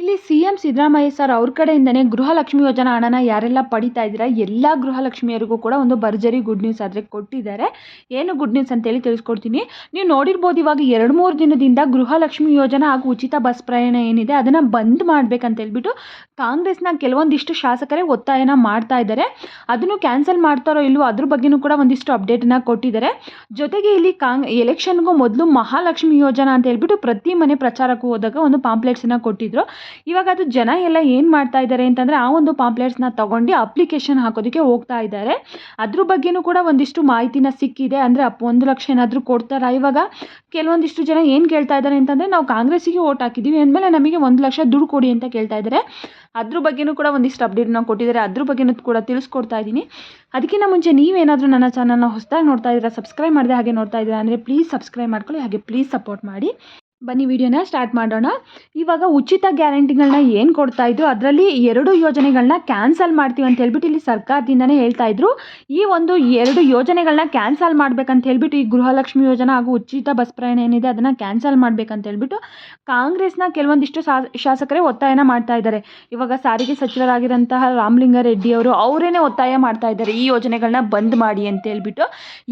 ಇಲ್ಲಿ C M Siddaramaiah sir ಅವ್ರ ಕಡೆಯಿಂದನೇ ಗೃಹಲಕ್ಷ್ಮಿ ಯೋಜನಾ ಹಣನ ಯಾರೆಲ್ಲ ಪಡಿತಾ ಇದ್ದೀರಾ? ಎಲ್ಲ ಗೃಹಲಕ್ಷ್ಮಿಯರಿಗೂ ಕೂಡ ಒಂದು ಭರ್ಜರಿ ಗುಡ್ ನ್ಯೂಸ್ ಆದರೆ ಕೊಟ್ಟಿದ್ದಾರೆ. ಏನು ಗುಡ್ ನ್ಯೂಸ್ ಅಂತೇಳಿ ತಿಳಿಸ್ಕೊಡ್ತೀನಿ. ನೀವು ನೋಡಿರ್ಬೋದು ಇವಾಗ ಎರಡು ಮೂರು ದಿನದಿಂದ ಗೃಹಲಕ್ಷ್ಮಿ ಯೋಜನಾ ಹಾಗೂ ಉಚಿತ ಬಸ್ ಪ್ರಯಾಣ ಏನಿದೆ ಅದನ್ನು ಬಂದ್ ಮಾಡ್ಬೇಕಂತ ಹೇಳ್ಬಿಟ್ಟು ಕಾಂಗ್ರೆಸ್ನ ಕೆಲವೊಂದಿಷ್ಟು ಶಾಸಕರೇ ಒತ್ತಾಯನ ಮಾಡ್ತಾ ಇದ್ದಾರೆ. ಅದನ್ನು ಕ್ಯಾನ್ಸಲ್ ಮಾಡ್ತಾರೋ ಇಲ್ಲವೋ ಅದ್ರ ಬಗ್ಗೆನೂ ಕೂಡ ಒಂದಿಷ್ಟು ಅಪ್ಡೇಟನ್ನು ಕೊಟ್ಟಿದ್ದಾರೆ. ಜೊತೆಗೆ ಇಲ್ಲಿ ಕಾಂಗ್, ಎಲೆಕ್ಷನ್ಗೂ ಮೊದಲು ಮಹಾಲಕ್ಷ್ಮಿ ಯೋಜನಾ ಅಂತ ಹೇಳ್ಬಿಟ್ಟು ಪ್ರತಿ ಮನೆ ಪ್ರಚಾರಕ್ಕೂ ಹೋದಾಗ ಒಂದು ಪಾಂಪ್ಲೆಟ್ಸನ್ನ ಕೊಟ್ಟಿದ್ರು. ಇವಾಗ ಅದು ಜನ ಎಲ್ಲ ಏನು ಮಾಡ್ತಾ ಇದ್ದಾರೆ ಅಂತಂದರೆ ಆ ಒಂದು ಪಾಂಪ್ಲೆಟ್ಸ್ನ ತಗೊಂಡು ಅಪ್ಲಿಕೇಶನ್ ಹಾಕೋದಕ್ಕೆ ಹೋಗ್ತಾ ಇದ್ದಾರೆ ಅದ್ರ ಬಗ್ಗೆನೂ ಕೂಡ ಒಂದಿಷ್ಟು ಮಾಹಿತಿನ ಸಿಕ್ಕಿದೆ. ಅಂದರೆ ಅಪ್ಪ ಒಂದು ಲಕ್ಷ ಏನಾದರೂ ಕೊಡ್ತಾರಾ ಇವಾಗ? ಕೆಲವೊಂದಿಷ್ಟು ಜನ ಏನು ಕೇಳ್ತಾ ಇದ್ದಾರೆ ಅಂತಂದರೆ ನಾವು ಕಾಂಗ್ರೆಸ್ಸಿಗೆ ಓಟ್ ಹಾಕಿದ್ದೀವಿ ಅಂದಮೇಲೆ ನಮಗೆ ಒಂದು ಲಕ್ಷ ದುಡ್ಡು ಕೊಡಿ ಅಂತ ಕೇಳ್ತಾ ಇದ್ದಾರೆ ಅದ್ರ ಬಗ್ಗೆನೂ ಕೂಡ ಒಂದಿಷ್ಟು ಅಪ್ಡೇಟ್ನ ಕೊಟ್ಟಿದ್ದಾರೆ ಅದ್ರ ಬಗ್ಗೆನೂ ಕೂಡ ತಿಳಿಸ್ಕೊಡ್ತಾ ಇದ್ದೀನಿ. ಅದಕ್ಕಿಂತ ಮುಂಚೆ ನೀವೇನಾದರೂ ನನ್ನ ಚಾನಲ್ನ ಹೊಸದಾಗಿ ನೋಡ್ತಾ ಇದ್ದೀರಾ ಸಬ್ಸ್ಕ್ರೈಬ್ ಮಾಡಿದೆ ಹಾಗೆ ನೋಡ್ತಾ ಇದ್ದೀರಾ ಅಂದರೆ ಪ್ಲೀಸ್ ಸಬ್ಸ್ಕ್ರೈಬ್ ಮಾಡ್ಕೊಳ್ಳಿ. ಹಾಗೆ ಪ್ಲೀಸ್ ಸಪೋರ್ಟ್ ಮಾಡಿ. ಬನ್ನಿ ವಿಡಿಯೋನ ಸ್ಟಾರ್ಟ್ ಮಾಡೋಣ. ಇವಾಗ ಉಚಿತ ಗ್ಯಾರಂಟಿಗಳನ್ನ ಏನು ಕೊಡ್ತಾ ಇದ್ರು, ಅದರಲ್ಲಿ ಎರಡು ಯೋಜನೆಗಳನ್ನ ಕ್ಯಾನ್ಸಲ್ ಮಾಡ್ತೀವಿ ಅಂತ ಹೇಳ್ಬಿಟ್ಟು ಇಲ್ಲಿ ಸರ್ಕಾರದಿಂದನೇ ಹೇಳ್ತಾ ಇದ್ರು. ಈ ಒಂದು ಎರಡು ಯೋಜನೆಗಳನ್ನ ಕ್ಯಾನ್ಸಲ್ ಮಾಡ್ಬೇಕಂತ ಹೇಳ್ಬಿಟ್ಟು ಈ ಗೃಹಲಕ್ಷ್ಮಿ ಯೋಜನೆ ಹಾಗೂ ಉಚಿತ ಬಸ್ ಪ್ರಯಾಣ ಏನಿದೆ ಅದನ್ನು ಕ್ಯಾನ್ಸಲ್ ಮಾಡ್ಬೇಕಂತ ಹೇಳ್ಬಿಟ್ಟು ಕಾಂಗ್ರೆಸ್ನ ಕೆಲವೊಂದಿಷ್ಟು ಶಾಸಕರೇ ಒತ್ತಾಯನ ಮಾಡ್ತಾ ಇದ್ದಾರೆ. ಇವಾಗ ಸಾರಿಗೆ ಸಚಿವರಾಗಿರೋಂತಹ ರಾಮಲಿಂಗಾರೆಡ್ಡಿ ಅವರು ಅವರೇನೆ ಒತ್ತಾಯ ಮಾಡ್ತಾ ಇದ್ದಾರೆ, ಈ ಯೋಜನೆಗಳನ್ನ ಬಂದ್ ಮಾಡಿ ಅಂತ ಹೇಳ್ಬಿಟ್ಟು.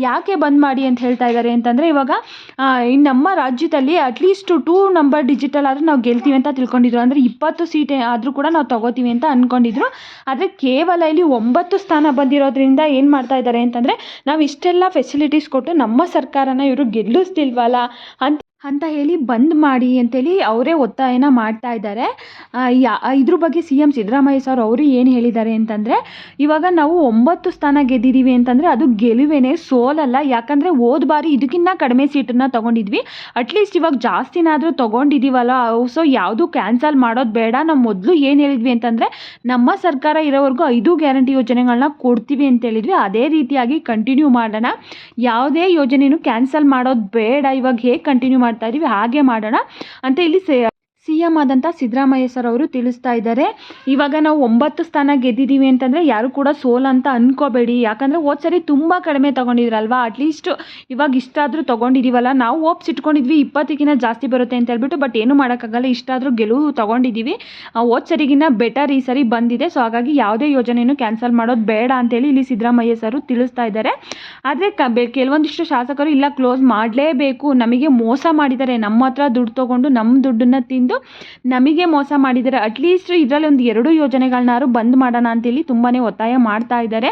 ಯಾಕೆ ಬಂದ್ ಮಾಡಿ ಅಂತ ಹೇಳ್ತಾ ಇದ್ದಾರೆ ಅಂತಂದರೆ ಇವಾಗ ನಮ್ಮ ರಾಜ್ಯದಲ್ಲಿ ಅಟ್ಲೀಸ್ಟ್ ಟೂ ನಂಬರ್ ಡಿಜಿಟಲ್ ಆದರೂ ನಾವು ಗೆಲ್ತೀವಿ ಅಂತ ತಿಳ್ಕೊಂಡಿದ್ರು. ಅಂದರೆ ಇಪ್ಪತ್ತು ಸೀಟ್ ಆದರೂ ಕೂಡ ನಾವು ತಗೋತೀವಿ ಅಂತ ಅಂದ್ಕೊಂಡಿದ್ರು ಆದರೆ ಕೇವಲ ಇಲ್ಲಿ ಒಂಬತ್ತು ಸ್ಥಾನ ಬಂದಿರೋದ್ರಿಂದ ಏನು ಮಾಡ್ತಾ ಇದ್ದಾರೆ ಅಂತಂದರೆ ನಾವು ಇಷ್ಟೆಲ್ಲ ಫೆಸಿಲಿಟೀಸ್ ಕೊಟ್ಟು ನಮ್ಮ ಸರ್ಕಾರನ ಇವರು ಗೆಲ್ಲಿಸ್ತಿಲ್ವಲ್ಲ ಅಂತ ಅಂತ ಹೇಳಿ ಬಂದ್ ಮಾಡಿ ಅಂತೇಳಿ ಅವರೇ ಒತ್ತಾಯನ ಮಾಡ್ತಾ ಇದ್ದಾರೆ. ಯಾ, ಇದ್ರ ಬಗ್ಗೆ ಸಿ ಎಂ ಸಿದ್ದರಾಮಯ್ಯ ಸರ್ ಅವರು ಏನು ಹೇಳಿದ್ದಾರೆ ಅಂತಂದರೆ, ಇವಾಗ ನಾವು ಒಂಬತ್ತು ಸ್ಥಾನ ಗೆದ್ದಿದ್ದೀವಿ ಅಂತಂದರೆ ಅದು ಗೆಲುವೇನೆ, ಸೋಲಲ್ಲ. ಯಾಕಂದರೆ ಹೋದ ಬಾರಿ ಇದಕ್ಕಿಂತ ಕಡಿಮೆ ಸೀಟನ್ನು ತೊಗೊಂಡಿದ್ವಿ. ಅಟ್ಲೀಸ್ಟ್ ಇವಾಗ ಜಾಸ್ತಿನಾದರೂ ತೊಗೊಂಡಿದ್ದೀವಲ್ಲ ಸೊ ಯಾವುದು ಕ್ಯಾನ್ಸಲ್ ಮಾಡೋದು ಬೇಡ. ನಾವು ಮೊದಲು ಏನು ಹೇಳಿದ್ವಿ ಅಂತಂದರೆ, ನಮ್ಮ ಸರ್ಕಾರ ಇರೋವರೆಗೂ ಐದು ಗ್ಯಾರಂಟಿ ಯೋಜನೆಗಳನ್ನ ಕೊಡ್ತೀವಿ ಅಂತ ಹೇಳಿದ್ವಿ ಅದೇ ರೀತಿಯಾಗಿ ಕಂಟಿನ್ಯೂ ಮಾಡೋಣ. ಯಾವುದೇ ಯೋಜನೆಯೂ ಕ್ಯಾನ್ಸಲ್ ಮಾಡೋದು ಬೇಡ. ಇವಾಗ ಹೇಗೆ ಕಂಟಿನ್ಯೂ ಮಾಡ್ತಾ ಇದ್ದೀವಿ ಹಾಗೆ ಮಾಡೋಣ ಅಂತ ಇಲ್ಲಿ ಸಿ ಎಂ ಆದಂಥ ಸಿದ್ದರಾಮಯ್ಯ ಸರ್ ಅವರು ತಿಳಿಸ್ತಾ ಇದ್ದಾರೆ. ಇವಾಗ ನಾವು ಒಂಬತ್ತು ಸ್ಥಾನ ಗೆದ್ದಿದ್ದೀವಿ ಅಂತಂದರೆ ಯಾರು ಕೂಡ ಸೋಲ್ ಅಂತ ಅಂದ್ಕೋಬೇಡಿ ಯಾಕಂದರೆ ಹೋದ ಸರಿ ತುಂಬ ಕಡಿಮೆ ತೊಗೊಂಡಿದ್ರಲ್ವಾ? ಅಟ್ಲೀಸ್ಟ್ ಇವಾಗ ಇಷ್ಟಾದರೂ ತೊಗೊಂಡಿದ್ದೀವಲ್ಲ ನಾವು ಓಪ್ಸ್ ಇಟ್ಕೊಂಡಿದ್ವಿ ಇಪ್ಪತ್ತಕ್ಕಿಂತ ಜಾಸ್ತಿ ಬರುತ್ತೆ ಅಂತ ಹೇಳ್ಬಿಟ್ಟು ಬಟ್ ಏನು ಮಾಡೋಕ್ಕಾಗಲ್ಲ. ಇಷ್ಟಾದರೂ ಗೆಲುವು ತೊಗೊಂಡಿದ್ದೀವಿ ಹೋದ ಸರಿಗಿನ್ನ ಬೆಟರ್ ಈ ಸರಿ ಬಂದಿದೆ. ಸೊ ಹಾಗಾಗಿ ಯಾವುದೇ ಯೋಜನೆಯನ್ನು ಕ್ಯಾನ್ಸಲ್ ಮಾಡೋದು ಬೇಡ ಅಂತೇಳಿ ಇಲ್ಲಿ ಸಿದ್ದರಾಮಯ್ಯ ಸರ್ ತಿಳಿಸ್ತಾ ಇದ್ದಾರೆ. ಆದರೆ ಕ ಕೆಲವೊಂದಿಷ್ಟು ಶಾಸಕರು ಇಲ್ಲ ಕ್ಲೋಸ್ ಮಾಡಲೇಬೇಕು. ನಮಗೆ ಮೋಸ ಮಾಡಿದ್ದಾರೆ. ನಮ್ಮ ಹತ್ರ ದುಡ್ಡು ತೊಗೊಂಡು ನಮ್ಮ ದುಡ್ಡನ್ನು ತಿಂದು ನಮಗೆ ಮೋಸ ಮಾಡಿದ್ದಾರೆ ಅಟ್ಲೀಸ್ಟ್ ಇದರಲ್ಲಿ ಒಂದು ಎರಡು ಯೋಜನೆಗಳನ್ನಾರು ಬಂದ್ ಮಾಡೋಣ ಅಂತೇಳಿ ತುಂಬಾ ಒತ್ತಾಯ ಮಾಡ್ತಾ ಇದ್ದಾರೆ.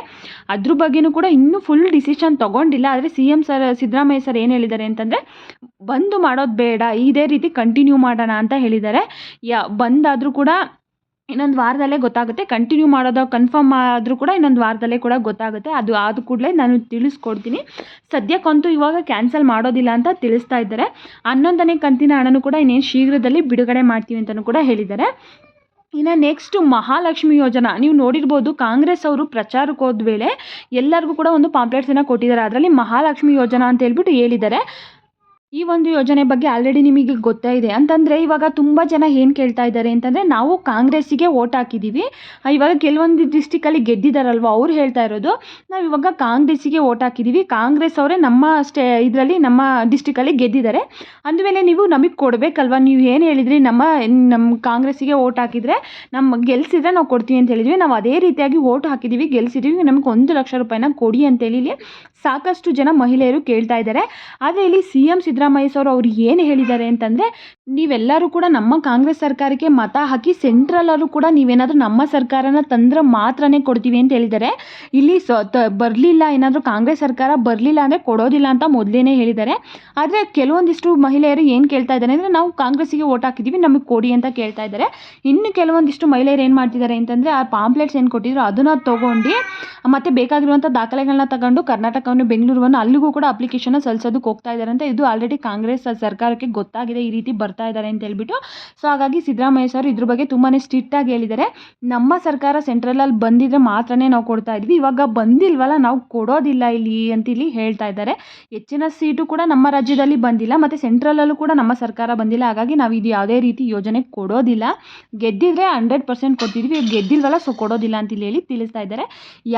ಅದ್ರ ಬಗ್ಗೆನೂ ಕೂಡ ಇನ್ನೂ ಫುಲ್ ಡಿಸಿಷನ್ ತೊಗೊಂಡಿಲ್ಲ. ಆದರೆ C M sir Siddaramaiah sir ಏನು ಹೇಳಿದ್ದಾರೆ ಅಂತಂದರೆ, ಬಂದು ಮಾಡೋದು ಬೇಡ, ಇದೇ ರೀತಿ ಕಂಟಿನ್ಯೂ ಮಾಡೋಣ ಅಂತ ಹೇಳಿದ್ದಾರೆ. ಯಾ, ಬಂದಾದರೂ ಕೂಡ ಇನ್ನೊಂದು ವಾರದಲ್ಲೇ ಗೊತ್ತಾಗುತ್ತೆ. ಕಂಟಿನ್ಯೂ ಮಾಡೋದು ಕನ್ಫರ್ಮ್ ಆದರೂ ಕೂಡ ಇನ್ನೊಂದು ವಾರದಲ್ಲೇ ಕೂಡ ಗೊತ್ತಾಗುತ್ತೆ. ಅದು ಆದ ಕೂಡಲೇ ನಾನು ತಿಳಿಸ್ಕೊಡ್ತೀನಿ. ಸದ್ಯಕ್ಕಂತೂ ಇವಾಗ ಕ್ಯಾನ್ಸಲ್ ಮಾಡೋದಿಲ್ಲ ಅಂತ ತಿಳಿಸ್ತಾ ಇದ್ದಾರೆ. ಹನ್ನೊಂದನೇ ಕಂತಿನ ಹಣನೂ ಕೂಡ ಇನ್ನೇನು ಶೀಘ್ರದಲ್ಲಿ ಬಿಡುಗಡೆ ಮಾಡ್ತೀವಿ ಅಂತಲೂ ಕೂಡ ಹೇಳಿದ್ದಾರೆ. ಇನ್ನು ನೆಕ್ಸ್ಟು ಮಹಾಲಕ್ಷ್ಮಿ ಯೋಜನಾ, ನೀವು ನೋಡಿರ್ಬೋದು ಕಾಂಗ್ರೆಸ್ ಅವರು ಪ್ರಚಾರಕ್ಕೆ ಹೋದ ವೇಳೆ ಎಲ್ಲರಿಗೂ ಕೂಡ ಒಂದು ಪಾಂಪ್ಲೆಟ್ಸನ್ನು ಕೊಟ್ಟಿದ್ದಾರೆ. ಅದರಲ್ಲಿ ಮಹಾಲಕ್ಷ್ಮಿ ಯೋಜನಾ ಅಂತ ಹೇಳ್ಬಿಟ್ಟು ಹೇಳಿದ್ದಾರೆ. ಈ ಒಂದು ಯೋಜನೆ ಬಗ್ಗೆ ಆಲ್ರೆಡಿ ನಿಮಗೆ ಗೊತ್ತೇ ಇದೆ. ಅಂತಂದರೆ ಇವಾಗ ತುಂಬ ಜನ ಏನು ಕೇಳ್ತಾ ಇದ್ದಾರೆ ಅಂತಂದರೆ ನಾವು ಕಾಂಗ್ರೆಸ್ಸಿಗೆ ಓಟ್ ಹಾಕಿದ್ದೀವಿ ಇವಾಗ ಕೆಲವೊಂದು ಡಿಸ್ಟಿಕಲ್ಲಿ ಗೆದ್ದಿದ್ದಾರಲ್ವ ಅವ್ರು ಹೇಳ್ತಾ ಇರೋದು. ನಾವು ಇವಾಗ ಕಾಂಗ್ರೆಸ್ಸಿಗೆ ಓಟ್ ಹಾಕಿದ್ದೀವಿ ಕಾಂಗ್ರೆಸ್ ಅವರೇ ನಮ್ಮ ಸ್ಟೇ, ಇದರಲ್ಲಿ ನಮ್ಮ ಡಿಸ್ಟಿಕಲ್ಲಿ ಗೆದ್ದಿದ್ದಾರೆ. ಅಂದಮೇಲೆ ನೀವು ನಮಗೆ ಕೊಡಬೇಕಲ್ವ? ನೀವು ಏನು ಹೇಳಿದ್ರಿ? ನಮ್ಮ ನಮ್ಮ ಕಾಂಗ್ರೆಸ್ಸಿಗೆ ಓಟ್ ಹಾಕಿದರೆ ನಮ್ಮ ಗೆಲ್ಸಿದ್ರೆ ನಾವು ಕೊಡ್ತೀವಿ ಅಂತ ಹೇಳಿದ್ವಿ. ನಾವು ಅದೇ ರೀತಿಯಾಗಿ ಓಟ್ ಹಾಕಿದ್ದೀವಿ ಗೆಲ್ಸಿದ್ದೀವಿ ನಮಗೆ ಒಂದು ಲಕ್ಷ ರೂಪಾಯಿನ ಕೊಡಿ ಅಂತೇಳಿ ಸಾಕಷ್ಟು ಜನ ಮಹಿಳೆಯರು ಕೇಳ್ತಾ ಇದ್ದಾರೆ. ಆದರೆ ಇಲ್ಲಿ ಸಿ ಎಂ ಸಿದ್ದರಾಮಯ್ಯ ಸರ್ ಅವರು ಏನು ಹೇಳಿದ್ದಾರೆ ಅಂತಂದರೆ, ನೀವೆಲ್ಲರೂ ಕೂಡ ನಮ್ಮ ಕಾಂಗ್ರೆಸ್ ಸರ್ಕಾರಕ್ಕೆ ಮತ ಹಾಕಿ ಸೆಂಟ್ರಲ್ಲರೂ ಕೂಡ ನೀವೇನಾದರೂ ನಮ್ಮ ಸರ್ಕಾರನ ತಂದ್ರೆ ಮಾತ್ರನೇ ಕೊಡ್ತೀವಿ ಅಂತ ಹೇಳಿದ್ದಾರೆ. ಇಲ್ಲಿ ಸ ಬರಲಿಲ್ಲ ಏನಾದರೂ ಕಾಂಗ್ರೆಸ್ ಸರ್ಕಾರ ಬರಲಿಲ್ಲ ಅಂದರೆ ಕೊಡೋದಿಲ್ಲ ಅಂತ ಮೊದಲೇ ಹೇಳಿದ್ದಾರೆ. ಆದರೆ ಕೆಲವೊಂದಿಷ್ಟು ಮಹಿಳೆಯರು ಏನು ಕೇಳ್ತಾ ಇದ್ದಾರೆ ಅಂದರೆ, ನಾವು ಕಾಂಗ್ರೆಸ್ಸಿಗೆ ಓಟ್ ಹಾಕಿದ್ದೀವಿ ನಮಗೆ ಕೊಡಿ ಅಂತ ಕೇಳ್ತಾ ಇದ್ದಾರೆ. ಇನ್ನು ಕೆಲವೊಂದಿಷ್ಟು ಮಹಿಳೆಯರು ಏನು ಮಾಡ್ತಿದ್ದಾರೆ ಅಂತಂದರೆ, ಆ ಪಾಂಪ್ಲೆಟ್ಸ್ ಏನು ಕೊಟ್ಟಿದ್ರು, ಅದನ್ನು ತೊಗೊಂಡು ಮತ್ತು ಬೇಕಾಗಿರುವಂಥ ದಾಖಲೆಗಳನ್ನ ತಗೊಂಡು ಕರ್ನಾಟಕವನ್ನು ಬೆಂಗಳೂರನ್ನು ಅಲ್ಲಿಗೂ ಕೂಡ ಅಪ್ಲಿಕೇಶನ್ ಸಲ್ಲಿಸೋದಕ್ಕೆ ಹೋಗ್ತಾ ಇದ್ದಾರೆ ಅಂತ ಇದು ಆಲ್ರೆಡಿ ಕಾಂಗ್ರೆಸ್ ಸರ್ಕಾರಕ್ಕೆ ಗೊತ್ತಾಗಿದೆ, ಈ ರೀತಿ ಬರ್ತಾ ಇದ್ದಾರೆ ಅಂತ ಹೇಳ್ಬಿಟ್ಟು. ಸೊ ಹಾಗಾಗಿ ಸಿದ್ದರಾಮಯ್ಯ ಸರ್ ಇದ್ರ ಬಗ್ಗೆ ತುಂಬಾ ಸ್ಟ್ರಿಕ್ಟಾಗಿ ಹೇಳಿದ್ದಾರೆ. ನಮ್ಮ ಸರ್ಕಾರ ಸೆಂಟ್ರಲಲ್ಲಿ ಬಂದಿದ್ರೆ ಮಾತ್ರನೇ ನಾವು ಕೊಡ್ತಾ ಇದ್ವಿ. ಇವಾಗ ಬಂದಿಲ್ವಲ್ಲ, ನಾವು ಕೊಡೋದಿಲ್ಲ ಇಲ್ಲಿ ಅಂತ ಇಲ್ಲಿ ಹೇಳ್ತಾ ಇದ್ದಾರೆ. ಹೆಚ್ಚಿನ ಸೀಟು ಕೂಡ ನಮ್ಮ ರಾಜ್ಯದಲ್ಲಿ ಬಂದಿಲ್ಲ, ಮತ್ತು ಸೆಂಟ್ರಲಲ್ಲೂ ಕೂಡ ನಮ್ಮ ಸರ್ಕಾರ ಬಂದಿಲ್ಲ. ಹಾಗಾಗಿ ನಾವು ಇದು ಯಾವುದೇ ರೀತಿ ಯೋಜನೆ ಕೊಡೋದಿಲ್ಲ. ಗೆದ್ದಿದ್ರೆ ಹಂಡ್ರೆಡ್ ಪರ್ಸೆಂಟ್ ಕೊಡ್ತಿದ್ವಿ, ಗೆದ್ದಿಲ್ವಲ್ಲ ಸೊ ಕೊಡೋದಿಲ್ಲ ಅಂತ ಇಲ್ಲಿ ಹೇಳಿ ತಿಳಿಸ್ತಾ ಇದ್ದಾರೆ.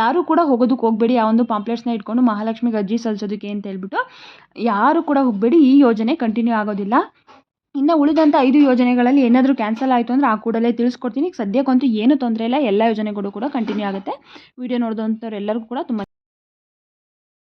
ಯಾರು ಕೂಡ ಹೋಗೋದಕ್ಕೆ ಹೋಗಬೇಡಿ, ಆ ಒಂದು ಪಾಂಪ್ಲೆಟ್ಸ್ನ ಇಟ್ಕೊಂಡು ಮಹಾಲಕ್ಷ್ಮಿಗೆ ಅರ್ಜಿ ಸಲ್ಲಿಸೋದಕ್ಕೆ ಅಂತ ಹೇಳ್ಬಿಟ್ಟು ಯಾರು ಕೂಡ ಹೋಗಬೇಡಿ, ಈ ಯೋಜನೆ ಕಂಟಿನ್ಯೂ ಆಗೋದಿಲ್ಲ. ಇನ್ನು ಉಳಿದಂಥ ಐದು ಯೋಜನೆಗಳಲ್ಲಿ ಏನಾದರೂ ಕ್ಯಾನ್ಸಲ್ ಆಯಿತು ಅಂದರೆ ಆ ಕೂಡಲೇ ತಿಳಿಸ್ಕೊಡ್ತೀನಿ. ಸದ್ಯಕ್ಕಂತೂ ಏನು ತೊಂದರೆ ಇಲ್ಲ, ಎಲ್ಲ ಯೋಜನೆಗಳು ಕೂಡ ಕಂಟಿನ್ಯೂ ಆಗುತ್ತೆ. ವಿಡಿಯೋ ನೋಡಿದಂಥವ್ರು ಎಲ್ಲರಿಗೂ ಕೂಡ ತುಂಬ